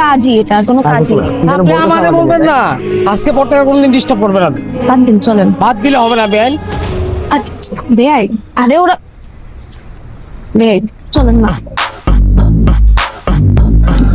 কাজই এটা কোনো কাজই আপনি আমাদের বলবেন না। আজকে পর থেকে কোনদিন ডিস্টার্ব করবে না। বাদ দিন চলেন। বাদ দিলে হবে না বেআইন। আচ্ছা, বেয়াই আরে ওরা বেয়াই চলেন না।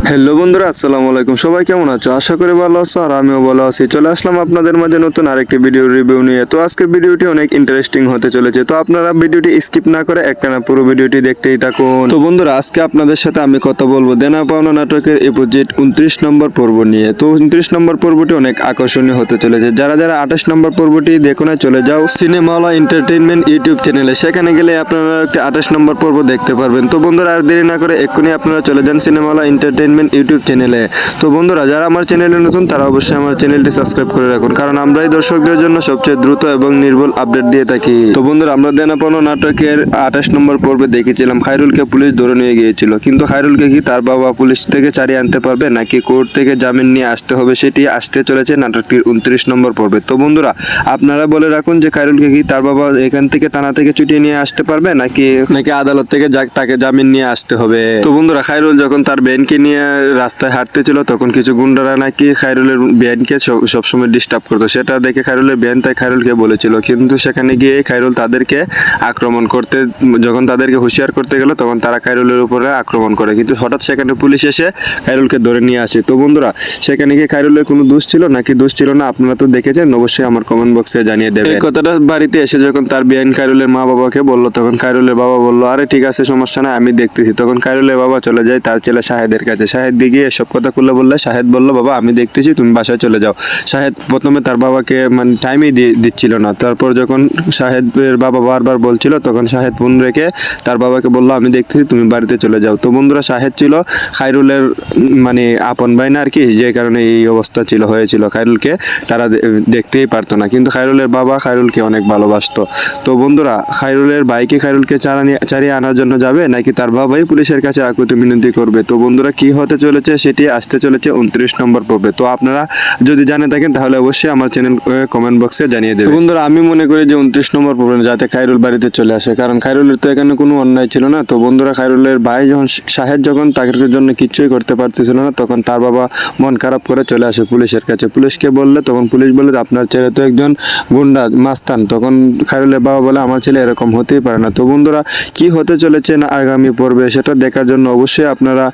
হ্যালো বন্ধুরা, আসসালামু আলাইকুম। সবাই কেমন আছো? আশা করি ভালো আছো আর আমিও ভালো আছি। চলে আসলাম আপনাদের মাঝে নতুন আরেকটি ভিডিও রিভিউ নিয়ে। তো আজকের ভিডিওটি অনেক ইন্টারেস্টিং হতে চলেছে। তো আপনারা ভিডিওটি স্কিপ না করে একটানা পুরো ভিডিওটি দেখতেই থাকুন। তো বন্ধুরা, আজকে আপনাদের সাথে আমি কথা বলব দেনা পাওনা নাটকের এপোজিট উনত্রিশ নম্বর পর্ব নিয়ে। তো উনত্রিশ নম্বর পর্বটি অনেক আকর্ষণীয় হতে চলেছে। যারা যারা আঠাশ নম্বর পর্বটি দেখো না, চলে যাও সিনেমাওয়ালা এন্টারটেনমেন্ট ইউটিউব চ্যানেলে সেখানে গেলে আপনারা একটি আঠাশ নম্বর পর্ব দেখতে পারবেন। তো বন্ধুরা, আর দেরি না করে এক্ষুনি আপনারা চলে যান সিনেমাওয়ালা এন্টারটেইনমেন্ট ইউটিউব চ্যানেলে তো বন্ধুরা যারা আমার চ্যানেলে নতুন তারা অবশ্যই আমার চ্যানেলটি সাবস্ক্রাইব করে রাখুন কারণ আমরাই দর্শকদের জন্য সবচেয়ে দ্রুত এবং নির্ভুল আপডেট দিয়ে থাকি। তো বন্ধুরা আমরা দেনাপানো নাটকের আঠাশ নম্বর পর্বে দেখেছিলাম খায়রুলকে পুলিশ ধরে নিয়ে গিয়েছিল। কিন্তু খায়রুলকে কি তার বাবা পুলিশ থেকে চারিয়ে আনতে পারবে নাকি কোর্ট থেকে জামিন নিয়ে আসতে হবে সেটি আসতে চলেছে নাটকটির উনত্রিশ নম্বর পর্বে? তো বন্ধুরা আপনারা বলে রাখুন যে খায়রুলকে কি তার বাবা এখান থেকে থানা থেকে ছুটিয়ে নিয়ে আসতে পারবে নাকি নাকি আদালত থেকে তাকে জামিন নিয়ে আসতে হবে? তো বন্ধুরা খায়রুল যখন তার বেনকে নিয়ে রাস্তায় হাঁটতেছিল, তখন কিছু গুন্ডারা নাকি খায়রুলের বেনকে সব- সবসময় ডিস্টার্ব করতো। সেটা দেখে খায়রুলের বেন তাই খায়রুলকে বলেছিল। কিন্তু সেখানে গিয়ে খায়রুল তাদেরকে আক্রমণ করতে, যখন তাদেরকে হুঁশিয়ার করতে গেল, তখন তারা খায়রুলের উপরে আক্রমণ করে। কিন্তু হঠাৎ সেখানে পুলিশ এসে খায়রুলকে ধরে নিয়ে আসে। তো বন্ধুরা, সেখানে গিয়ে খায়রুলের কোনো দোষ ছিল নাকি দোষ ছিল না আপনারা তো দেখেছেন, অবশ্যই আমার কমেন্ট বক্সে জানিয়ে দেবে এই কথাটা বাড়িতে এসে যখন তার বিয়ান খায়রুলের মা বাবাকে বলল, তখন খায়রুলের বাবা বলল, আরে ঠিক আছে, সমস্যা না আমি দেখতেছি। তখন খায়রুলের বাবা চলে যায়, তার ছেলে শাহেদের কাছে শাহেদ দিকে এসব কথা খুলে বললে শাহেদ বলল বাবা আমি দেখতেছি তুমি বাসায় চলে যাও। শাহেদ প্রথমে তার বাবাকে মানে টাইমই দিচ্ছিল না। তারপর যখন শাহেদের বাবা বারবার বলছিল তখন শাহেদ ফোন রেখে তার বাবাকে বলল আমি দেখতেছি তুমি বাড়িতে চলে যাও। তো বন্ধুরা শাহেদ ছিল খায়রুলের উম, মানে আপন ভাই না আর কি যে কারণে এই অবস্থা ছিল হয়েছিল। খায়রুলকে তারা দেখতেই পারতো না। কিন্তু খায়রুলের বাবা খায়রুলকে অনেক ভালোবাসতো। তো বন্ধুরা খায়রুলের ভাইকে খায়রুলকে চালানি- চারিয়ে আনার জন্য যাবে নাকি তার বাবাই পুলিশের কাছে আকুতি মিনতি করবে? তো বন্ধুরা কি হতে চলেছে সেটি আসতে চলেছে উনত্রিশ নম্বর পর্বে। তো আপনারা যদি জানে থাকেন, তাহলে অবশ্যই আমার চ্যানেল কমেন্ট বক্সে জানিয়ে দেবেন। বন্ধুরা, আমি মনে করি যে উনত্রিশ নম্বর পর্বে যাতে খাইরুল বাড়িতে চলে আসে, কারণ খাইরুলের তো এখানে কোনো অন্যায় ছিল না। তো বন্ধুরা, খায়রুলের ভাই যখন শাহেদ যখন তাদের জন্য কিচ্ছুই করতে পারতেছিল না, তখন তার বাবা মন খারাপ করে চলে আসে পুলিশের কাছে। পুলিশকে বললে, তখন পুলিশ বলে, আপনার ছেলে তো একজন গুন্ডা, মাস্তান। তখন খায়রুলের বাবা বলে, আমার ছেলে এরকম হতেই পারে না। তো বন্ধুরা, কি হতে চলেছে না আগামী পর্বে, সেটা দেখার জন্য অবশ্যই আপনারা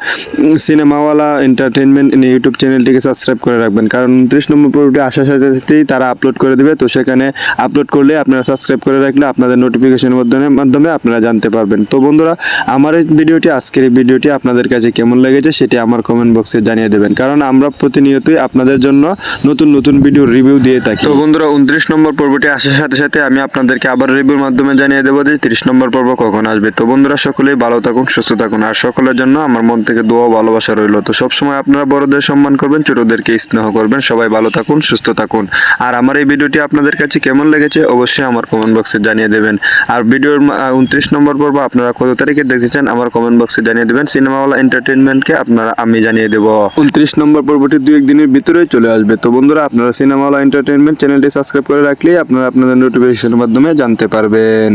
সিনেমাওয়ালা এন্টারটেনমেন্ট ইউটিউব চ্যানেলটিকে সাবস্ক্রাইব করে রাখবেন। কারণ উনত্রিশ নম্বর পর্বটি আসার সাথে সাথেই তারা আপলোড করে দেবে। তো সেখানে আপলোড করলে আপনারা সাবস্ক্রাইব করে রাখলে আপনাদের নোটিফিকেশনের মাধ্যমে মাধ্যমে আপনারা জানতে পারবেন। তো বন্ধুরা, আমার এই ভিডিওটি, আজকের এই ভিডিওটি আপনাদের কাছে কেমন লেগেছে সেটি আমার কমেন্ট বক্সে জানিয়ে দেবেন। কারণ আমরা প্রতিনিয়তই আপনাদের জন্য নতুন নতুন ভিডিও রিভিউ দিয়ে থাকি। তো বন্ধুরা, উনত্রিশ নম্বর পর্বটি আসার সাথে সাথে আমি আপনাদেরকে আবার রিভিউর মাধ্যমে জানিয়ে দেবো যে তিরিশ নম্বর পর্ব কখন আসবে। তো বন্ধুরা, সকলেই ভালো থাকুন, সুস্থ থাকুন। আর সকলের জন্য আমার মন থেকে দোয়া ভালোবাসা রইল। তো সবসময় আপনারা বড়দের সম্মান করবেন, ছোটদেরকে স্নেহ করবেন। সবাই ভালো থাকুন, সুস্থ থাকুন। আর আমার এই ভিডিওটি আপনাদের কাছে কেমন লেগেছে অবশ্যই আমার কমেন্ট বক্সে জানিয়ে দেবেন। আর ভিডিওর উনত্রিশ নম্বর পর্ব আপনারা কত তারিখে দেখতে চান আমার কমেন্ট বক্সে জানিয়ে দেবেন। সিনেমাওয়ালা এন্টারটেনমেন্টকে আপনারা, আমি জানিয়ে দেবো। উনত্রিশ নম্বর পর্বটি দুই একদিনের ভিতরেই চলে আসবে। তো বন্ধুরা, আপনারা সিনেমাওয়ালা এন্টারটেনমেন্ট চ্যানেলটি সাবস্ক্রাইব করে রাখলেই আপনারা আপনাদের নোটিফিকেশনের মাধ্যমে জানতে পারবেন।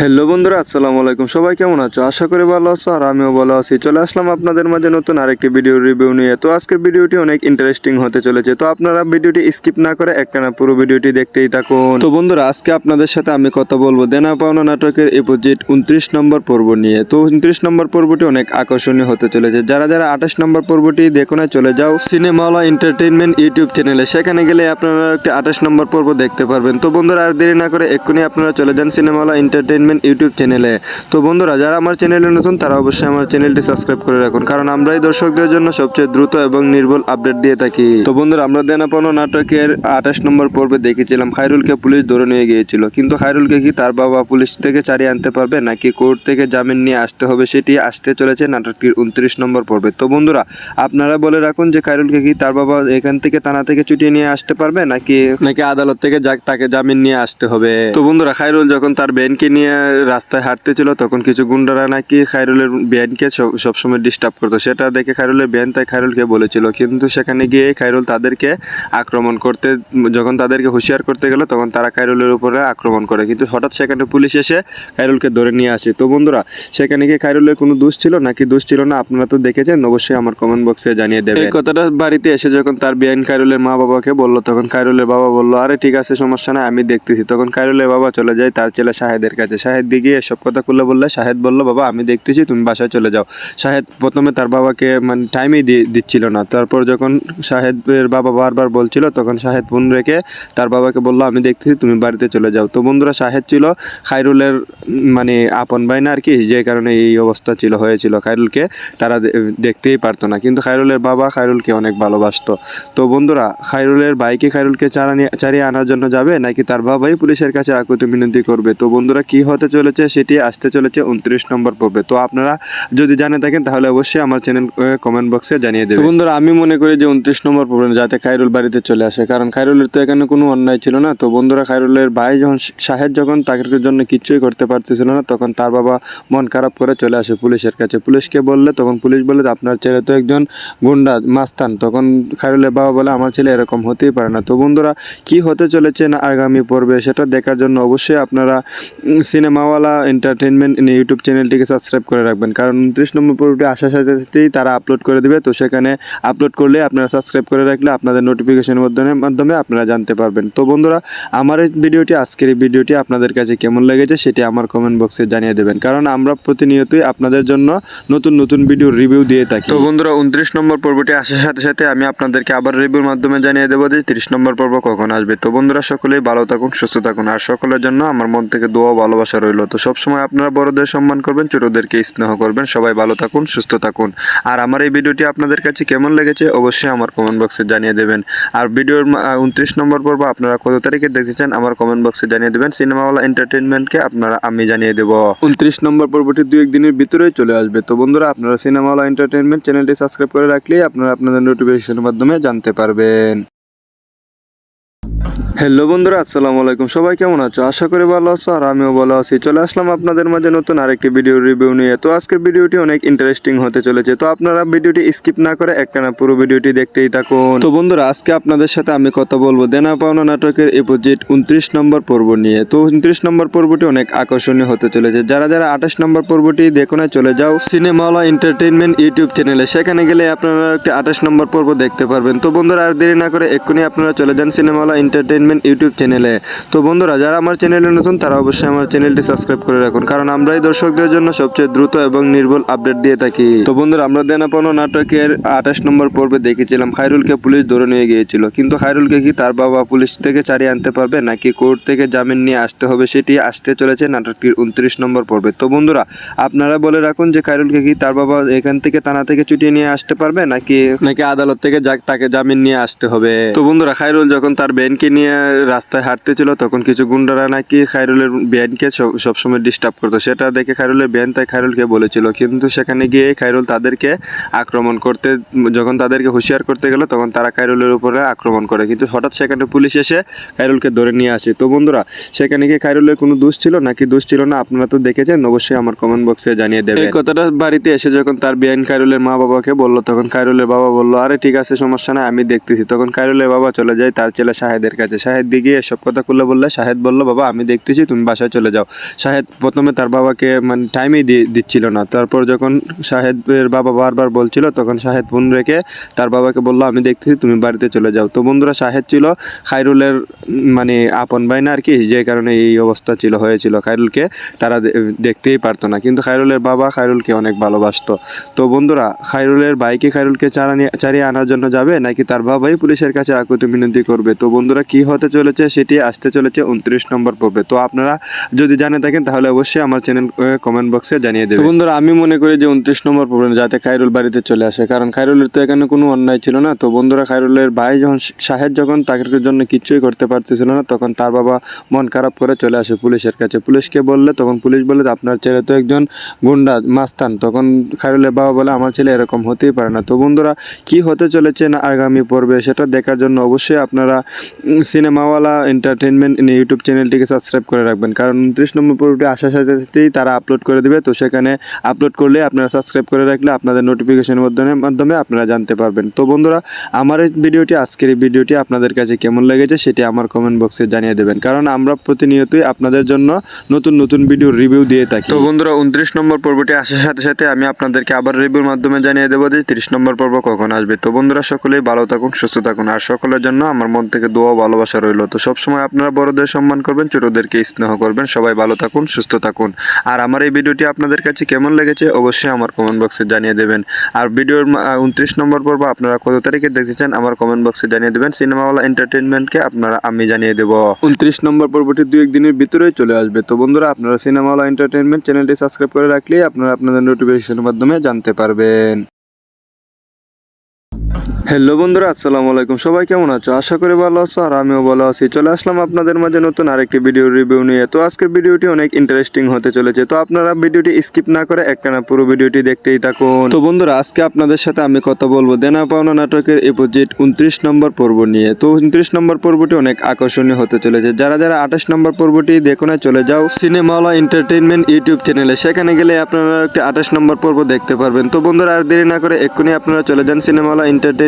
হ্যালো বন্ধুরা, আসসালামু আলাইকুম। সবাই কেমন আছো? আশা করি ভালো আছো আর আমিও ভালো আছি। চলে আসলাম আপনাদের মাঝে নতুন আরেকটি ভিডিও রিভিউ নিয়ে। তো আজকের ভিডিওটি অনেক ইন্টারেস্টিং হতে চলেছে। তো আপনারা ভিডিওটি স্কিপ না করে একটানা পুরো ভিডিওটি দেখতেই থাকুন। তো বন্ধুরা, আজকে আপনাদের সাথে আমি কথা বলব দেনা পাওনা নাটকের এপোজিট উনত্রিশ নম্বর পর্ব নিয়ে। তো উনত্রিশ নম্বর পর্বটি অনেক আকর্ষণীয় হতে চলেছে। যারা যারা আঠাশ নম্বর পর্বটি দেখো না, চলে যাও সিনেমাওয়ালা এন্টারটেনমেন্ট ইউটিউব চ্যানেলে সেখানে গেলে আপনারা একটি আঠাশ নম্বর পর্ব দেখতে পারবেন। তো বন্ধুরা, আর দেরি না করে এক্ষুনি আপনারা চলে যান সিনেমাওয়ালা এন্টারটেইনমেন্ট ইউটিউব চ্যানেলে তো বন্ধুরা যারা আমার চ্যানেলে নতুন তারা অবশ্যই আমার চ্যানেলটি সাবস্ক্রাইব করে রাখুন কারণ আমরাই দর্শকদের জন্য সবচেয়ে দ্রুত এবং নির্ভুল আপডেট দিয়ে থাকি। তো বন্ধুরা আমরা দেনাপানো নাটকের আঠাশ নম্বর পর্বে দেখেছিলাম খায়রুলকে পুলিশ ধরে নিয়ে গিয়েছিল। কিন্তু খায়রুলকে কি তার বাবা পুলিশ থেকে চারিয়ে আনতে পারবে নাকি কোর্ট থেকে জামিন নিয়ে আসতে হবে সেটি আসতে চলেছে নাটকটির উনত্রিশ নম্বর পর্বে? তো বন্ধুরা আপনারা বলে রাখুন যে খায়রুলকে কি তার বাবা এখান থেকে থানা থেকে ছুটিয়ে নিয়ে আসতে পারবে নাকি নাকি আদালত থেকে তাকে জামিন নিয়ে আসতে হবে? তো বন্ধুরা খায়রুল যখন তার বেনকে নিয়ে রাস্তায় হাঁটতেছিল, তখন কিছু গুন্ডারা নাকি খাইরুলের বেনকে সব- সবসময় ডিস্টার্ব করতো। সেটা দেখে খাইরুলের বেন তাই খাইরুলকে বলেছিল। কিন্তু সেখানে গিয়ে খাইরুল তাদেরকে আক্রমণ করতে, যখন তাদেরকে হুঁশিয়ার করতে গেল, তখন তারা খাইরুলের উপরে আক্রমণ করে। কিন্তু হঠাৎ সেখানে পুলিশ এসে খাইরুলকে ধরে নিয়ে আসে। তো বন্ধুরা, সেখানে গিয়ে খাইরুলের কোনো দোষ ছিল নাকি দোষ ছিল না আপনারা তো দেখেছেন, অবশ্যই আমার কমেন্ট বক্সে জানিয়ে দেবে এই কথাটা বাড়িতে এসে যখন তার বিয়ান খাইরুলের মা বাবাকে বলল, তখন খাইরুলের বাবা বলল, আরে ঠিক আছে, সমস্যা নাই, আমি দেখতেছি। তখন খাইরুলের বাবা চলে যায়, তার ছেলে শাহেদের কাছে। শাহেদ দিকে এসব কথা খুলে বললে, শাহেদ বলল, বাবা, আমি দেখতেছি, তুমি বাসায় চলে যাও। শাহেদ প্রথমে তার বাবাকে মানে টাইমই দিচ্ছিল না। তারপর যখন শাহেদের বাবা বারবার বলছিল, তখন শাহেদ ফোন রেখে তার বাবাকে বলল, আমি দেখতেছি, তুমি বাড়িতে চলে যাও। তো বন্ধুরা, শাহেদ ছিল খাইরুলের মানে আপন ভাই না আর কি, যে কারণে এই অবস্থা ছিল, হয়েছিল। খাইরুলকে তারা দেখতেই পারতো না। কিন্তু খাইরুলের বাবা খাইরুলকে অনেক ভালোবাসতো। তো বন্ধুরা খাইরুলের ভাইকে খাইরুলকে চারানি চারিয়ে আনার জন্য যাবে, নাকি তার বাবাই পুলিশের কাছে আকুতি মিনতি করবে? তো বন্ধুরা, কি হতে চলেছে সেটি আসতে চলেছে উনত্রিশ নম্বর পর্বে। তো আপনারা যদি জানে থাকেন, তাহলে অবশ্যই আমার চ্যানেল কমেন্ট বক্সে জানিয়ে দেবেন। বন্ধুরা, আমি মনে করি যে উনত্রিশ নম্বর পর্বে যাতে খাইরুল বাড়িতে চলে আসে, কারণ খাইরুলের তো এখানে কোনো অন্যায় ছিল না। তো বন্ধুরা খাইরুলের ভাই যখন সাহেব যখন তাকে জন্য কিচ্ছুই করতে পারতেছিল না, তখন তার বাবা মন খারাপ করে চলে আসে পুলিশের কাছে। পুলিশকে বললে, তখন পুলিশ বলে, আপনার ছেলে তো একজন গুন্ডা, মাস্তান। তখন খাইরুলের বাবা বলে, আমার ছেলে এরকম হতেই পারে না। তো বন্ধুরা, কি হতে চলেছে না আগামী পর্বে, সেটা দেখার জন্য অবশ্যই আপনারা সিনেমাওয়ালা এন্টারটেনমেন্ট ইউটিউব চ্যানেলটিকে সাবস্ক্রাইব করে রাখবেন। কারণ উনত্রিশ নম্বর পর্বটি আসার সাথে সাথেই তারা আপলোড করে দেবে। তো সেখানে আপলোড করলে আপনারা সাবস্ক্রাইব করে রাখলে আপনাদের নোটিফিকেশনের মাধ্যমে মাধ্যমে আপনারা জানতে পারবেন। তো বন্ধুরা, আমার এই ভিডিওটি, আজকের এই ভিডিওটি আপনাদের কাছে কেমন লেগেছে সেটি আমার কমেন্ট বক্সে জানিয়ে দেবেন। কারণ আমরা প্রতিনিয়তই আপনাদের জন্য নতুন নতুন ভিডিও রিভিউ দিয়ে থাকি। তো বন্ধুরা, উনত্রিশ নম্বর পর্বটি আসার সাথে সাথে আমি আপনাদেরকে আবার রিভিউর মাধ্যমে জানিয়ে দেবো যে তিরিশ নম্বর পর্ব কখন আসবে। তো বন্ধুরা, সকলেই ভালো থাকুন, সুস্থ থাকুন। আর সকলের জন্য আমার মন থেকে দোয়া ভালোবাসা রইল। তো সবসময় আপনারা বড়দের সম্মান করবেন, ছোটদেরকে স্নেহ করবেন। সবাই ভালো থাকুন, সুস্থ থাকুন। আর আমার এই ভিডিওটি আপনাদের কাছে কেমন লেগেছে অবশ্যই আমার কমেন্ট বক্সে জানিয়ে দেবেন। আর ভিডিওর উনত্রিশ নম্বর পর্ব আপনারা কত তারিখে দেখেছেন আমার কমেন্ট বক্সে জানিয়ে দেবেন। সিনেমাওয়ালা এন্টারটেনমেন্টকে আপনারা, আমি জানিয়ে দেবো। উনত্রিশ নম্বর পর্বটি দু একদিনের ভিতরেই চলে আসবে। তো বন্ধুরা, আপনারা সিনেমাওয়ালা এন্টারটেনমেন্ট চ্যানেলটি সাবস্ক্রাইব করে রাখলেই আপনারা আপনাদের নোটিফিকেশনের মাধ্যমে জানতে পারবেন। হ্যালো বন্ধুরা, আসসালামু আলাইকুম। সবাই কেমন আছো? আশা করি ভালো আছো আর আমিও ভালো আছি। চলে আসলাম আপনাদের মাঝে নতুন আরেকটি ভিডিও রিভিউ নিয়ে। তো আজকের ভিডিওটি অনেক ইন্টারেস্টিং হতে চলেছে। তো আপনারা ভিডিওটি স্কিপ না করে একটানা পুরো ভিডিওটি দেখতেই থাকুন। তো বন্ধুরা, আজকে আপনাদের সাথে আমি কথা বলব দেনা পাওনা নাটকের এপোজিট উনত্রিশ নম্বর পর্ব নিয়ে। তো উনত্রিশ নম্বর পর্বটি অনেক আকর্ষণীয় হতে চলেছে। যারা যারা আঠাশ নম্বর পর্বটি দেখো না, চলে যাও সিনেমাওয়ালা এন্টারটেনমেন্ট ইউটিউব চ্যানেলে সেখানে গেলে আপনারা একটি আঠাশ নম্বর পর্ব দেখতে পারবেন। তো বন্ধুরা, আর দেরি না করে এক্ষুনি আপনারা চলে যান সিনেমাওয়ালা এন্টারটেনমেন্ট ইউটিউব চ্যানেলে তো বন্ধুরা যারা আমার চ্যানেলে নতুন তারা অবশ্যই আমার চ্যানেলটি সাবস্ক্রাইব করে রাখুন। কারণ আমরাই দর্শকদের জন্য সবচেয়ে দ্রুত এবং নির্ভুল আপডেট দিয়ে থাকি। তো বন্ধুরা আমরা দেনাপানো নাটকের আঠাশ নম্বর পর্বে দেখেছিলাম। খাইরুলকে পুলিশ ধরে নিয়ে গিয়েছিল। কিন্তু খাইরুলকে কি তার বাবা পুলিশ থেকে চারিয়ে আনতে পারবে নাকি কোর্ট থেকে জামিন নিয়ে আসতে হবে সেটি আসতে চলেছে নাটকটির উনত্রিশ নম্বর পর্বে? তো বন্ধুরা আপনারা বলে রাখুন যে খাইরুলকে কি তার বাবা এখান থেকে থানা থেকে ছুটিয়ে নিয়ে আসতে পারবে নাকি নাকি আদালত থেকে তাকে জামিন নিয়ে আসতে হবে? তো বন্ধুরা খাইরুল যখন তার বেনকে নিয়ে রাস্তায় হাঁটতেছিল, তখন কিছু গুন্ডারা নাকি খাইরুলের বেনকে সবসময় ডিস্টার্ব করতো। সেটা দেখে খাইরুলের বেন তাই খাইরুলকে বলেছিল। কিন্তু সেখানে গিয়ে খাইরুল তাদেরকে আক্রমণ করতে, যখন তাদেরকে হুঁশিয়ার করতে গেল, তখন তারা খাইরুলের উপরে আক্রমণ করে। কিন্তু হঠাৎ সেখানে পুলিশ এসে খাইরুলকে ধরে নিয়ে আসে। তো বন্ধুরা, সেখানে গিয়ে খাইরুলের কোনো দোষ ছিল? নাকি দোষ ছিল না? আপনারা তো দেখেছেন, অবশ্যই আমার কমেন্ট বক্সে জানিয়ে দেবে এই কথাটা বাড়িতে এসে যখন তার বিয়ান খাইরুলের মা বাবাকে বলল, তখন খাইরুলের বাবা বলল, আরে ঠিক আছে, সমস্যা নাই, আমি দেখতেছি। তখন খাইরুলের বাবা চলে যায়, তার ছেলে শাহেদের কাছে, শাহেদ দিকে এসব কথা খুলে বললে? শাহেদ বলল, বাবা, আমি দেখতেছি, তুমি বাসায় চলে যাও। শাহেদ প্রথমে তার বাবাকে মানে টাইমই দিচ্ছিল না। তারপর যখন শাহেদের বাবা বারবার বলছিল, তখন শাহেদ ফোন রেখে তার বাবাকে বলল, আমি দেখতেছি, তুমি বাড়িতে চলে যাও। তো বন্ধুরা, শাহেদ ছিল খাইরুলের মানে আপন ভাই না আর কি, যে কারণে এই অবস্থা ছিল, হয়েছিল। খাইরুলকে তারা দেখতেই পারতো না। কিন্তু খাইরুলের বাবা খাইরুলকে অনেক ভালোবাসতো। তো বন্ধুরা খাইরুলের ভাইকে খাইরুলকে চারানি চারিয়ে আনার জন্য যাবে, নাকি তার বাবাই পুলিশের কাছে আকুতি মিনতি করবে? তো বন্ধুরা কি হতে চলেছে সেটি আসতে চলেছে উনত্রিশ নম্বর পর্বে। তো আপনারা যদি জানে থাকেন, তাহলে অবশ্যই আমার চ্যানেল কমেন্ট বক্সে জানিয়ে দেবেন। বন্ধুরা, আমি মনে করি যে উনত্রিশ নম্বর পর্বে যাতে খাইরুল বাড়িতে চলে আসে। কারণ খাইরুলের তো এখানে কোনো অন্যায় ছিল না। তো বন্ধুরা খাইরুলের ভাই যখন সাহেব যখন তাকে জন্য কিচ্ছুই করতে পারতেছিল না, তখন তার বাবা মন খারাপ করে চলে আসে পুলিশের কাছে। পুলিশকে বললে, তখন পুলিশ বলে, আপনার ছেলে তো একজন গুন্ডা, মাস্তান। তখন খাইরুলের বাবা বলে, আমার ছেলে এরকম হতেই পারে না। তো বন্ধুরা, কি হতে চলেছে না আগামী পর্বে, সেটা দেখার জন্য অবশ্যই আপনারা সিনেমাওয়ালা এন্টারটেনমেন্ট ইউটিউব চ্যানেলটিকে সাবস্ক্রাইব করে রাখবেন। কারণ উনত্রিশ নম্বর পর্বটি আসার সাথে সাথেই তারা আপলোড করে দেবে। তো সেখানে আপলোড করলে আপনারা সাবস্ক্রাইব করে রাখলে আপনাদের নোটিফিকেশনের মাধ্যমে মাধ্যমে আপনারা জানতে পারবেন। তো বন্ধুরা, আমার এই ভিডিওটি আজকের এই ভিডিওটি আপনাদের কাছে কেমন লেগেছে সেটি আমার কমেন্ট বক্সে জানিয়ে দেবেন। কারণ আমরা প্রতিনিয়তই আপনাদের জন্য নতুন নতুন ভিডিও রিভিউ দিয়ে থাকি। তো বন্ধুরা, উনত্রিশ নম্বর পর্বটি আসার সাথে সাথে আমি আপনাদেরকে আবার রিভিউর মাধ্যমে জানিয়ে দেবো যে তিরিশ নম্বর পর্ব কখন আসবে। তো বন্ধুরা, সকলেই ভালো থাকুন, সুস্থ থাকুন। আর সকলের জন্য আমার মন থেকে দোয়া ভালোবাসা রইল। তো সবসময় আপনারা বড়দের সম্মান করবেন, ছোটদেরকে স্নেহ করবেন। সবাই ভালো থাকুন, সুস্থ থাকুন। আর আমার এই ভিডিওটি আপনাদের কাছে কেমন লেগেছে অবশ্যই আমার কমেন্ট বক্সে জানিয়ে দেবেন। আর ভিডিওর উনত্রিশ নম্বর পর্ব আপনারা কত তারিখে দেখতে চান আমার কমেন্ট বক্সে জানিয়ে দেবেন। সিনেমাওয়ালা এন্টারটেনমেন্টকে আপনারা আমি জানিয়ে দেবো। উনত্রিশ নম্বর পর্বটি দুই একদিনের ভিতরেই চলে আসবে। তো বন্ধুরা, আপনারা সিনেমাওয়ালা এন্টারটেনমেন্ট চ্যানেলটি সাবস্ক্রাইব করে রাখলেই আপনারা আপনাদের নোটিফিকেশনের মাধ্যমে জানতে পারবেন। হ্যালো বন্ধুরা, আসসালামু আলাইকুম। সবাই কেমন আছো? আশা করি ভালো আছো আর আমিও ভালো আছি। চলে আসলাম আপনাদের মাঝে নতুন আরেকটি ভিডিও রিভিউ নিয়ে। তো আজকের ভিডিওটি অনেক ইন্টারেস্টিং হতে চলেছে। তো আপনারা ভিডিওটি স্কিপ না করে একটানা পুরো ভিডিওটি দেখতেই থাকুন। তো বন্ধুরা, আজকে আপনাদের সাথে আমি কথা বলব দেনা পাওনা নাটকের এপোজিট উনত্রিশ নম্বর পর্ব নিয়ে। তো উনত্রিশ নম্বর পর্বটি অনেক আকর্ষণীয় হতে চলেছে। যারা যারা আঠাশ নম্বর পর্বটি দেখো না, চলে যাও সিনেমাওয়ালা এন্টারটেনমেন্ট ইউটিউব চ্যানেলে সেখানে গেলে আপনারা একটি আঠাশ নম্বর পর্ব দেখতে পারবেন। তো বন্ধুরা, আর দেরি না করে এক্ষুনি আপনারা চলে যান সিনেমাওয়ালা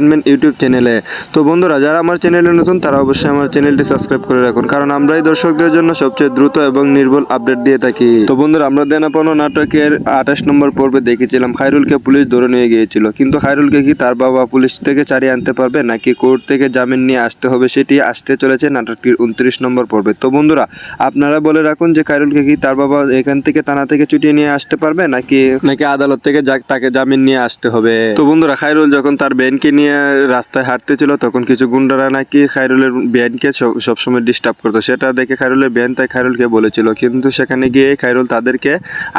এন্টারটেনমেন্ট ইউটিউব চ্যানেলে তো বন্ধুরা যারা আমার চ্যানেলে নতুন তারা অবশ্যই আমার চ্যানেলটি সাবস্ক্রাইব করে রাখুন কারণ আমরাই দর্শকদের জন্য সবচেয়ে দ্রুত এবং নির্ভুল আপডেট দিয়ে থাকি। তো বন্ধুরা আমরা দেনাপানো নাটকের আঠাশ নম্বর পর্বে দেখেছিলাম খায়রুলকে পুলিশ ধরে নিয়ে গিয়েছিল। কিন্তু খায়রুলকে কি তার বাবা পুলিশ থেকে চারিয়ে আনতে পারবে নাকি কোর্ট থেকে জামিন নিয়ে আসতে হবে সেটি আসতে চলেছে নাটকটির উনত্রিশ নম্বর পর্বে? তো বন্ধুরা আপনারা বলে রাখুন যে খায়রুলকে কি তার বাবা এখান থেকে থানা থেকে ছুটিয়ে নিয়ে আসতে পারবে নাকি নাকি আদালত থেকে তাকে জামিন নিয়ে আসতে হবে? তো বন্ধুরা খায়রুল যখন তার বেনকে নিয়ে রাস্তায় হাঁটতেছিল, তখন কিছু গুন্ডারা নাকি খায়রুলের ব্যানকে সবসময় ডিস্টার্ব করতো। সেটা দেখে খায়রুলের ব্যান তাই খায়রুলকে বলেছিল। কিন্তু সেখানে গিয়ে খায়রুল তাদেরকে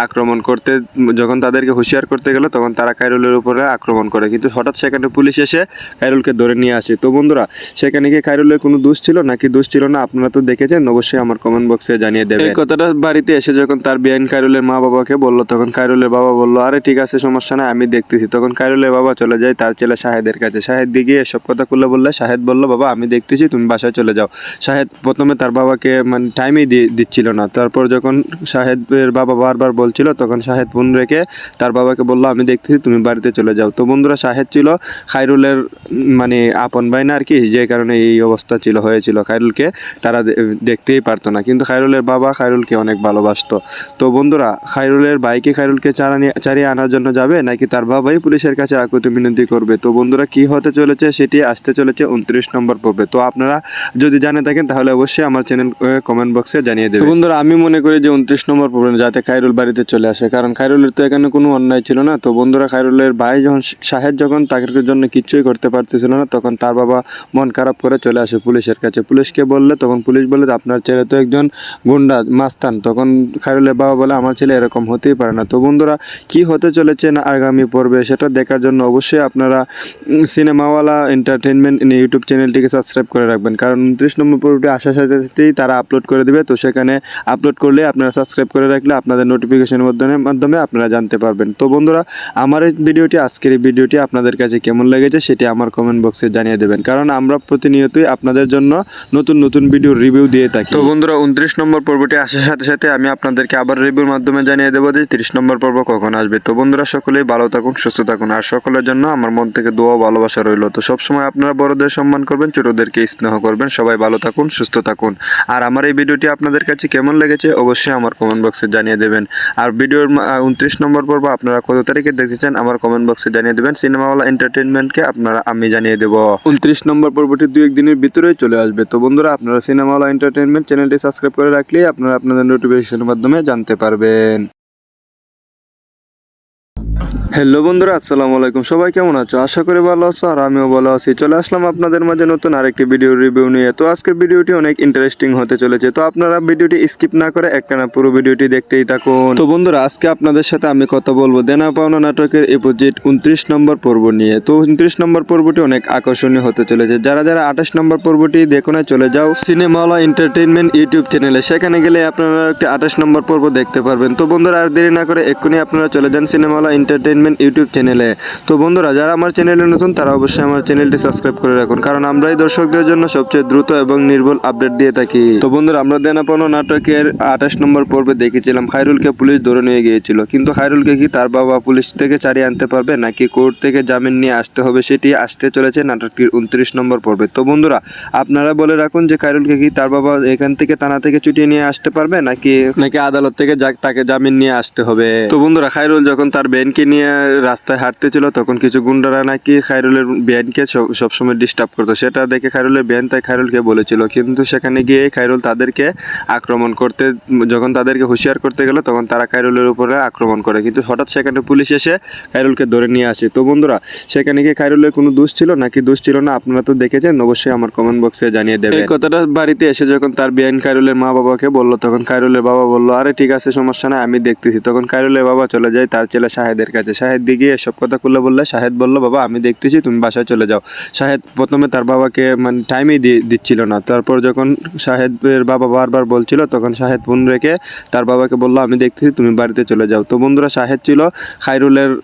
আক্রমণ করতে, যখন তাদেরকে হুঁশিয়ার করতে গেল, তখন তারা খায়রুলের উপরে আক্রমণ করে। কিন্তু হঠাৎ সেখানে পুলিশ এসে খায়রুলকে ধরে নিয়ে আসে। তো বন্ধুরা, সেখানে গিয়ে খায়রুলের কোনো দোষ ছিল? নাকি দোষ ছিল না? আপনারা তো দেখেছেন, অবশ্যই আমার কমেন্ট বক্সে জানিয়ে দেবে এই কথাটা বাড়িতে এসে যখন তার বিয়ান খায়রুলের মা বাবাকে বলল, তখন খায়রুলের বাবা বলল, আরে ঠিক আছে, সমস্যা নাই, আমি দেখতেছি। তখন খায়রুলের বাবা চলে যায় তার ছেলে শাহেদের কাছে। শাহেদ দিকে সব কথা খুলে বললে শাহেদ বলল বাবা আমি দেখতেছি তুমি বাসায় চলে যাও। শাহেদ প্রথমে তার বাবাকে মানে টাইমই দিচ্ছিল না। তারপর যখন শাহেদের বাবা বারবার বলছিল তখন শাহেদ ফোন রেখে তার বাবাকে বলল আমি দেখতেছি তুমি বাড়িতে চলে যাও। তো বন্ধুরা শাহেদ ছিল খায়রুলের উম, মানে আপন ভাই না আর কি যে কারণে এই অবস্থা ছিল হয়েছিল। খায়রুলকে তারা দেখতেই পারতো না। কিন্তু খায়রুলের বাবা খায়রুলকে অনেক ভালোবাসতো। তো বন্ধুরা খায়রুলের ভাইকে খায়রুলকে চারানি চারিয়ে আনার জন্য যাবে নাকি তার বাবাই পুলিশের কাছে আকুতি মিনতি করবে? তো বন্ধুরা কী কি হতে চলেছে সেটি আসতে চলেছে উনত্রিশ নম্বর পর্বে। তো আপনারা যদি জানে থাকেন তাহলে অবশ্যই আমার চ্যানেল কমেন্ট বক্সে জানিয়ে দেবেন। বন্ধুরা আমি মনে করি যে উনত্রিশ নম্বর পর্বে যাতে খায়রুল বাড়িতে চলে আসে কারণ খায়রুলের তো এখানে কোনো অন্যায় ছিল না। তো বন্ধুরা খায়রুলের ভাই যখন সাহেব যখন তাকে জন্য কিচ্ছুই করতে পারতেছিল না তখন তার বাবা মন খারাপ করে চলে আসে পুলিশের কাছে। পুলিশকে বললে তখন পুলিশ বলে আপনার ছেলে তো একজন গুন্ডা মাস্তান। তখন খায়রুলের বাবা বলে আমার ছেলে এরকম হতেই পারে না। তো বন্ধুরা কি হতে চলেছে না আগামী পর্বে সেটা দেখার জন্য অবশ্যই আপনারা উম, সিনেমাওয়ালা এন্টারটেনমেন্ট ইউটিউব চ্যানেলটিকে সাবস্ক্রাইব করে রাখবেন। কারণ উনত্রিশ নম্বর পর্বটি আসার সাথে সাথেই তারা আপলোড করে দেবে। তো সেখানে আপলোড করলে আপনারা সাবস্ক্রাইব করে রাখলে আপনাদের নোটিফিকেশনের মাধ্যমে মাধ্যমে আপনারা জানতে পারবেন। তো বন্ধুরা, আমার এই ভিডিওটি, আজকের এই ভিডিওটি আপনাদের কাছে কেমন লেগেছে সেটি আমার কমেন্ট বক্সে জানিয়ে দেবেন। কারণ আমরা প্রতিনিয়তই আপনাদের জন্য নতুন নতুন ভিডিও রিভিউ দিয়ে থাকি। তো বন্ধুরা, উনত্রিশ নম্বর পর্বটি আসার সাথে সাথে আমি আপনাদেরকে আবার রিভিউর মাধ্যমে জানিয়ে দেবো যে তিরিশ নম্বর পর্ব কখন আসবে। তো বন্ধুরা, সকলেই ভালো থাকুন, সুস্থ থাকুন। আর সকলের জন্য আমার মন থেকে দোয়া ও ভালোবাসা রইল। তো সবসময় আপনারা বড়দের সম্মান করবেন, ছোটদেরকে স্নেহ করবেন। সবাই ভালো থাকুন, সুস্থ থাকুন। আর আমার এই ভিডিওটি আপনাদের কাছে কেমন লেগেছে অবশ্যই আমার কমেন্ট বক্সে জানিয়ে দেবেন। আর ভিডিওর উনত্রিশ নম্বর পর্ব আপনারা কত তারিখে দেখতে চান আমার কমেন্ট বক্সে জানিয়ে দেবেন। সিনেমাওয়ালা এন্টারটেনমেন্টকে আপনারা আমি জানিয়ে দেবো। উনত্রিশ নম্বর পর্বটি দুই একদিনের ভিতরেই চলে আসবে। তো বন্ধুরা, আপনারা সিনেমাওয়ালা এন্টারটেনমেন্ট চ্যানেলটি সাবস্ক্রাইব করে রাখলেই আপনারা আপনাদের নোটিফিকেশনের মাধ্যমে জানতে পারবেন। হ্যালো বন্ধুরা, আসসালামু আলাইকুম। সবাই কেমন আছো? আশা করি ভালো আছো আর আমিও ভালো আছি। চলে আসলাম আপনাদের মাঝে নতুন আরেকটি ভিডিও রিভিউ নিয়ে। তো আজকের ভিডিওটি অনেক ইন্টারেস্টিং হতে চলেছে। তো আপনারা ভিডিওটি স্কিপ না করে একটানা পুরো ভিডিওটি দেখতেই থাকুন। তো বন্ধুরা, আজকে আপনাদের সাথে আমি কথা বলব দেনা পাওনা নাটকের এপোজিট উনত্রিশ নম্বর পর্ব নিয়ে। তো উনত্রিশ নম্বর পর্বটি অনেক আকর্ষণীয় হতে চলেছে। যারা যারা আঠাশ নম্বর পর্বটি দেখো না, চলে যাও সিনেমা সিনেমাওয়ালা এন্টারটেনমেন্ট ইউটিউব চ্যানেলে সেখানে গেলে আপনারা একটি আঠাশ নম্বর পর্ব দেখতে পারবেন। তো বন্ধুরা, আর দেরি না করে এক্ষুনি আপনারা চলে যান সিনেমাওয়ালা এন্টারটেনমেন্ট ইউটিউব চ্যানেলে তো বন্ধুরা যারা আমার চ্যানেলে নতুন তারা অবশ্যই আমার চ্যানেলটি সাবস্ক্রাইব করে রাখুন। কারণ আমরাই দর্শকদের জন্য সবচেয়ে দ্রুত এবং নির্ভুল আপডেট দিয়ে থাকি। তো বন্ধুরা আমরা দেনাপানো নাটকের আঠাশ নম্বর পর্বে দেখেছিলাম। খায়রুলকে পুলিশ ধরে নিয়ে গিয়েছিল। কিন্তু খায়রুলকে কি তার বাবা পুলিশ থেকে ছাড়িয়ে আনতে পারবে নাকি কোর্ট থেকে জামিন নিয়ে আসতে হবে সেটি আসতে চলেছে নাটকটির উনত্রিশ নম্বর পর্বে? তো বন্ধুরা আপনারা বলে রাখুন যে খায়রুলকে কি তার বাবা এখান থেকে থানা থেকে ছুটিয়ে নিয়ে আসতে পারবে নাকি নাকি আদালত থেকে তাকে জামিন নিয়ে আসতে হবে? তো বন্ধুরা খায়রুল যখন তার ব্যানকে নিয়ে রাস্তায় হাঁটতেছিল তখন কিছু গুন্ডারা নাকি খাইরুলের ব্যানকে সব- সবসময় ডিস্টার্ব করতো। সেটা দেখে খাইরুলের ব্যান তাই খাইরুলকে বলেছিল। কিন্তু সেখানে গিয়ে খায়রুল তাদেরকে আক্রমণ করতে, যখন তাদেরকে হুঁশিয়ার করতে গেল, তখন তারা খায়রুলের উপরে আক্রমণ করে। কিন্তু হঠাৎ সেখানে পুলিশ এসে খায়রুলকে ধরে নিয়ে আসে। তো বন্ধুরা, সেখানে গিয়ে খায়রুলের কোনো দোষ ছিল? নাকি দোষ ছিল না? আপনারা তো দেখেছেন, অবশ্যই আমার কমেন্ট বক্সে জানিয়ে এই কথাটা বাড়িতে এসে যখন তার বিয়ান খায়রুলের মা বাবাকে বলল, তখন খায়রুলের বাবা বলল, আরে ঠিক আছে, সমস্যা নাই, আমি দেখতেছি। তখন খায়রুলের বাবা চলে যায়, তার ছেলে শাহেদের কাছে শাহেদ দিকে এসব কথা খুলে বললে? শাহেদ বলল বাবা আমি দেখতেছি তুমি বাসায় চলে যাও। শাহেদ প্রথমে তার বাবাকে মানে টাইমই দিচ্ছিল না। তারপর যখন শাহেদের বাবা বারবার বলছিল তখন শাহেদ ফোন রেখে তার বাবাকে বলল আমি দেখতেছি তুমি বাড়িতে চলে যাও। তো বন্ধুরা শাহেদ ছিল খায়রুলের উম,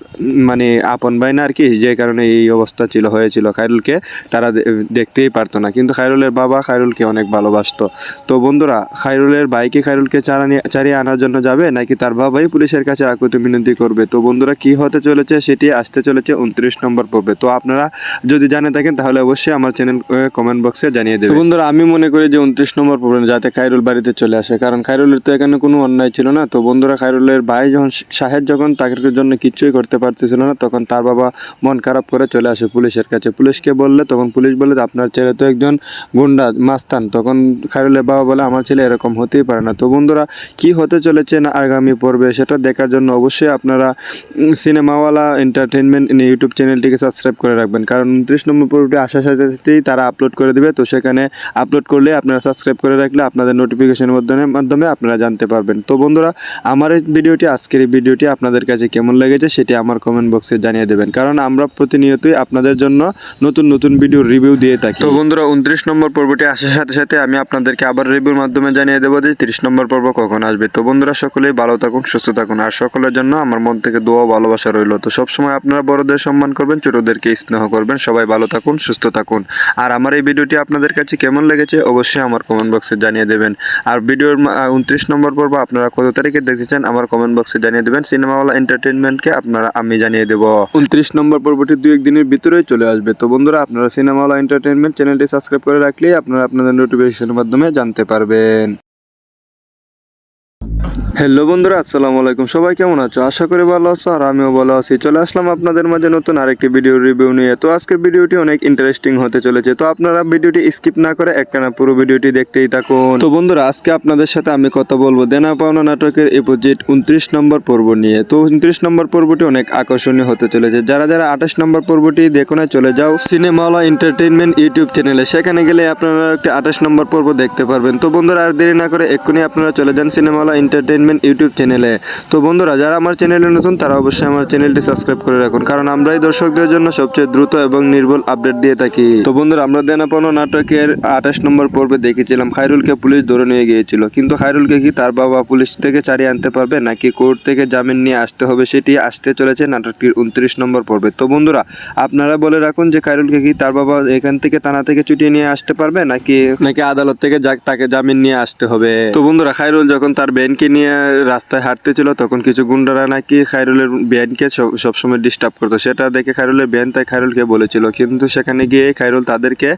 মানে আপন ভাই না আর কি যে কারণে এই অবস্থা ছিল হয়েছিল। খায়রুলকে তারা দেখতেই পারতো না। কিন্তু খায়রুলের বাবা খায়রুলকে অনেক ভালোবাসতো। তো বন্ধুরা খায়রুলের ভাইকে খায়রুলকে চালানি চারিয়ে আনার জন্য যাবে নাকি তার বাবাই পুলিশের কাছে আকুতি মিনতি করবে? তো বন্ধুরা কি হতে চলেছে সেটি আসতে চলেছে উনত্রিশ নম্বর পর্বে। তো আপনারা যদি জানে থাকেন, তাহলে অবশ্যই আমার চ্যানেল কমেন্ট বক্সে জানিয়ে দেবেন। বন্ধুরা, আমি মনে করি যে উনত্রিশ নম্বর পর্বে যাতে খায়রুল বাড়িতে চলে আসে, কারণ খায়রুলের তো এখানে কোনো অন্যায় ছিল না। তো বন্ধুরা, খায়রুলের ভাই যখন শাহেদ যখন তাকে জন্য কিছুই করতে পারতেছিল না, তখন তার বাবা মন খারাপ করে চলে আসে পুলিশের কাছে। পুলিশকে বললে, তখন পুলিশ বলে, আপনার ছেলে তো একজন গুন্ডা, মাস্তান। তখন খায়রুলের বাবা বলে, আমার ছেলে এরকম হতেই পারে না। তো বন্ধুরা, কি হতে চলেছে না আগামী পর্বে, সেটা দেখার জন্য অবশ্যই আপনারা সিনেমাওয়ালা এন্টারটেনমেন্ট ইউটিউব চ্যানেলটিকে সাবস্ক্রাইব করে রাখবেন। কারণ উনত্রিশ নম্বর পর্বটি আসার সাথে সাথেই তারা আপলোড করে দেবে। তো সেখানে আপলোড করলে আপনারা সাবস্ক্রাইব করে রাখলে আপনাদের নোটিফিকেশনের মাধ্যমে মাধ্যমে আপনারা জানতে পারবেন। তো বন্ধুরা, আমার এই ভিডিওটি, আজকের এই ভিডিওটি আপনাদের কাছে কেমন লেগেছে সেটি আমার কমেন্ট বক্সে জানিয়ে দেবেন। কারণ আমরা প্রতিনিয়তই আপনাদের জন্য নতুন নতুন ভিডিও রিভিউ দিয়ে থাকি। তো বন্ধুরা, উনত্রিশ নম্বর পর্বটি আসার সাথে সাথে আমি আপনাদেরকে আবার রিভিউর মাধ্যমে জানিয়ে দেবো যে তিরিশ নম্বর পর্ব কখন আসবে। তো বন্ধুরা, সকলেই ভালো থাকুন, সুস্থ থাকুন। আর সকলের জন্য আমার মন থেকে দোয়া ভালোবাসা রইল। তো সবসময় আপনারা বড়দের সম্মান করবেন, ছোটদেরকে স্নেহ করবেন। সবাই ভালো থাকুন, সুস্থ থাকুন। আর আমার এই ভিডিওটি আপনাদের কাছে কেমন লেগেছে অবশ্যই আমার কমেন্ট বক্সে জানিয়ে দেবেন। আর ভিডিওর উনত্রিশ নম্বর পর্ব আপনারা কত তারিখে দেখতে চান আমার কমেন্ট বক্সে জানিয়ে দেবেন। সিনেমাওয়ালা এন্টারটেনমেন্টকে আপনারা আমি জানিয়ে দেবো। উনত্রিশ নম্বর পর্বটি দু একদিনের ভিতরেই চলে আসবে। তো বন্ধুরা, আপনারা সিনেমাওয়ালা এন্টারটেনমেন্ট চ্যানেলটি সাবস্ক্রাইব করে রাখলেই আপনারা আপনাদের নোটিফিকেশনের মাধ্যমে জানতে পারবেন। হ্যালো বন্ধুরা, আসসালামু আলাইকুম। সবাই কেমন আছো? আশা করি ভালো আছো আর আমিও ভালো আছি। চলে আসলাম আপনাদের মাঝে নতুন আরেকটি ভিডিও রিভিউ নিয়ে। তো আজকের ভিডিওটি অনেক ইন্টারেস্টিং হতে চলেছে। তো আপনারা ভিডিওটি স্কিপ না করে একটানা পুরো ভিডিওটি দেখতেই থাকুন। তো বন্ধুরা, আজকে আপনাদের সাথে আমি কথা বলব দেনা পাওনা নাটকের এপোজিট উনত্রিশ নম্বর পর্ব নিয়ে। তো উনত্রিশ নম্বর পর্বটি অনেক আকর্ষণীয় হতে চলেছে। যারা যারা আঠাশ নম্বর পর্বটি দেখো না, চলে যাও সিনেমাওয়ালা এন্টারটেনমেন্ট ইউটিউব চ্যানেলে সেখানে গেলে আপনারা একটি আঠাশ নম্বর পর্ব দেখতে পারবেন। তো বন্ধুরা, আর দেরি না করে এক্ষুনি আপনারা চলে যান সিনেমাওয়ালা এন্টারটেনমেন্ট ইউটিউব চ্যানেলে। তো বন্ধুরা যারা আমার চ্যানেলে নতুন তারা অবশ্যই আমার চ্যানেলটি সাবস্ক্রাইব করে রাখুন কারণ আমরাই দর্শকদের জন্য সবচেয়ে দ্রুত এবং নির্ভুল আপডেট দিয়ে থাকি। তো বন্ধুরা আমরা দেনাপানো নাটকের আঠাশ নম্বর পর্বে দেখেছিলাম খায়রুলকে পুলিশ ধরে নিয়ে গিয়েছিল। কিন্তু খায়রুলকে কি তার বাবা পুলিশ থেকে ছাড়িয়ে আনতে পারবে নাকি কোর্ট থেকে জামিন নিয়ে আসতে হবে সেটি আসতে চলেছে নাটকটির উনত্রিশ নম্বর পর্বে? তো বন্ধুরা আপনারা বলে রাখুন যে খায়রুলকে কি তার বাবা এখান থেকে থানা থেকে ছুটিয়ে নিয়ে আসতে পারবে নাকি নাকি আদালত থেকে তাকে জামিন নিয়ে আসতে হবে? তো বন্ধুরা খায়রুল যখন তার বেনকে নিয়ে রাস্তায় হাঁটতেছিল, তখন কিছু গুন্ডারা নাকি খায়রুলের ব্যানকে সবসময় ডিস্টার্ব করতো। সেটা দেখে খায়রুলের ব্যান তাই খায়রুলকে বলেছিল। কিন্তু সেখানে গিয়ে খায়রুল তাদেরকে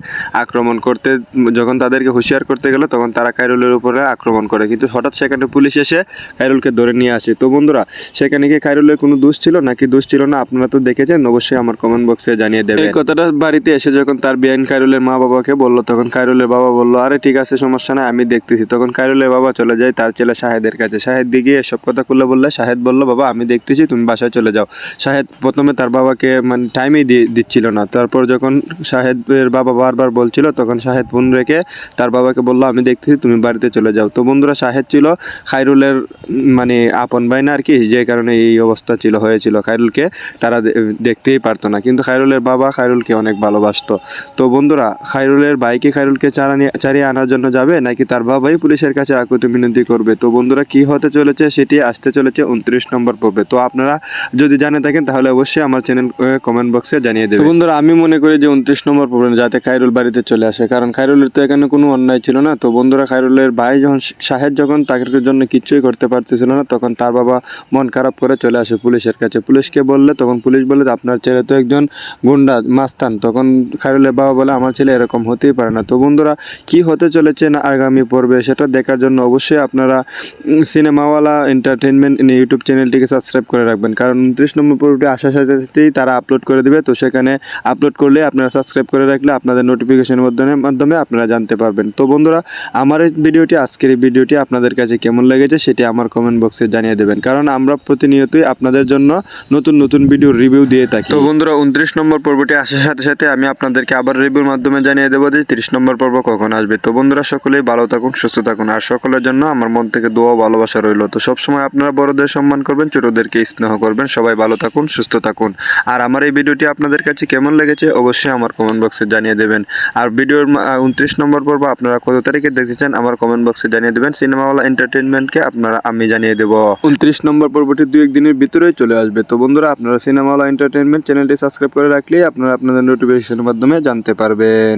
আক্রমণ করতে, যখন তাদেরকে হুঁশিয়ার করতে গেল, তখন তারা খায়রুলের উপরে আক্রমণ করে। কিন্তু হঠাৎ সেখানে পুলিশ এসে খায়রুলকে ধরে নিয়ে আসে। তো বন্ধুরা, সেখানে গিয়ে খায়রুলের কোনো দোষ ছিল? নাকি দোষ ছিল না? আপনারা তো দেখেছেন, অবশ্যই আমার কমেন্ট বক্সে জানিয়ে দেবে এই কথাটা বাড়িতে এসে যখন তার বিয়ান খায়রুলের মা বাবাকে বলল, তখন খায়রুলের বাবা বলল, আরে ঠিক আছে, সমস্যা নাই, আমি দেখতেছি। তখন খায়রুলের বাবা চলে যায় তার ছেলে শাহেদের কাছে। শাহেদ দিকে এসব কথা খুলে বললে শাহেদ বলল বাবা আমি দেখতেছি তুমি বাসায় চলে যাও। শাহেদ প্রথমে তার বাবাকে মানে টাইমই দিচ্ছিল না। তারপর যখন শাহেদের বাবা বারবার বলছিল তখন শাহেদ ফোন রেখে তার বাবাকে বলল আমি দেখতেছি তুমি বাড়িতে চলে যাও। তো বন্ধুরা শাহেদ ছিল খায়রুলের উম, মানে আপন ভাই না আর কি যে কারণে এই অবস্থা ছিল হয়েছিল। খায়রুলকে তারা দেখতেই পারতো না। কিন্তু খায়রুলের বাবা খায়রুলকে অনেক ভালোবাসতো। তো বন্ধুরা খায়রুলের ভাইকে খায়রুলকে চালানি চারিয়ে আনার জন্য যাবে নাকি তার বাবাই পুলিশের কাছে আকুতি মিনতি করবে? তো বন্ধুরা কী হতে হতে চলেছে, সেটি আসতে চলেছে উনত্রিশ নম্বর পর্বে। তো আপনারা যদি জানে থাকেন, তাহলে অবশ্যই আমার চ্যানেল কমেন্ট বক্সে জানিয়ে দেবেন। বন্ধুরা, আমি মনে করি যে উনত্রিশ নম্বর পর্বে যাতে খাইরুল বাড়িতে চলে আসে, কারণ খাইরুলের তো এখানে কোনো অন্যায় ছিল না। তো বন্ধুরা খাইরুলের ভাই যখন সাহেব যখন তাকে জন্য কিচ্ছুই করতে পারতেছিল না, তখন তার বাবা মন খারাপ করে চলে আসে পুলিশের কাছে। পুলিশকে বললে, তখন পুলিশ বলে, আপনার ছেলে তো একজন গুন্ডা, মাস্তান। তখন খাইরুলের বাবা বলে, আমার ছেলে এরকম হতেই পারে না। তো বন্ধুরা, কি হতে চলেছে না আগামী পর্বে, সেটা দেখার জন্য অবশ্যই আপনারা সিনেমাওয়ালা এন্টারটেনমেন্ট ইউটিউব চ্যানেলটিকে সাবস্ক্রাইব করে রাখবেন। কারণ উনত্রিশ নম্বর পর্বটি আসার সাথে সাথেই তারা আপলোড করে দেবে। তো সেখানে আপলোড করলে আপনারা সাবস্ক্রাইব করে রাখলে আপনাদের নোটিফিকেশনের মাধ্যমে মাধ্যমে আপনারা জানতে পারবেন। তো বন্ধুরা, আমার এই ভিডিওটি আজকের এই ভিডিওটি আপনাদের কাছে কেমন লেগেছে সেটি আমার কমেন্ট বক্সে জানিয়ে দেবেন। কারণ আমরা প্রতিনিয়তই আপনাদের জন্য নতুন নতুন ভিডিও রিভিউ দিয়ে থাকি। তো বন্ধুরা, উনত্রিশ নম্বর পর্বটি আসার সাথে সাথে আমি আপনাদেরকে আবার রিভিউর মাধ্যমে জানিয়ে দেবো যে তিরিশ নম্বর পর্ব কখন আসবে। তো বন্ধুরা, সকলেই ভালো থাকুন, সুস্থ থাকুন। আর সকলের জন্য আমার মন থেকে দোয়া ও ভালোবাসা রইল। তো সবসময় আপনারা বড়দের সম্মান করবেন, ছোটদেরকে স্নেহ করবেন। সবাই ভালো থাকুন, সুস্থ থাকুন। আর আমার এই ভিডিওটি আপনাদের কাছে কেমন লেগেছে অবশ্যই আমার কমেন্ট বক্সে জানিয়ে দেবেন। আর ভিডিওর উনত্রিশ নম্বর পর্ব আপনারা কত তারিখে দেখতে চান আমার কমেন্ট বক্সে জানিয়ে দেবেন। সিনেমাওয়ালা এন্টারটেনমেন্টকে আপনারা আমি জানিয়ে দেবো। উনত্রিশ নম্বর পর্বটি দু একদিনের ভিতরেই চলে আসবে। তো বন্ধুরা, আপনারা সিনেমাওয়ালা এন্টারটেনমেন্ট চ্যানেলটি সাবস্ক্রাইব করে রাখলেই আপনারা আপনাদের নোটিফিকেশনের মাধ্যমে জানতে পারবেন।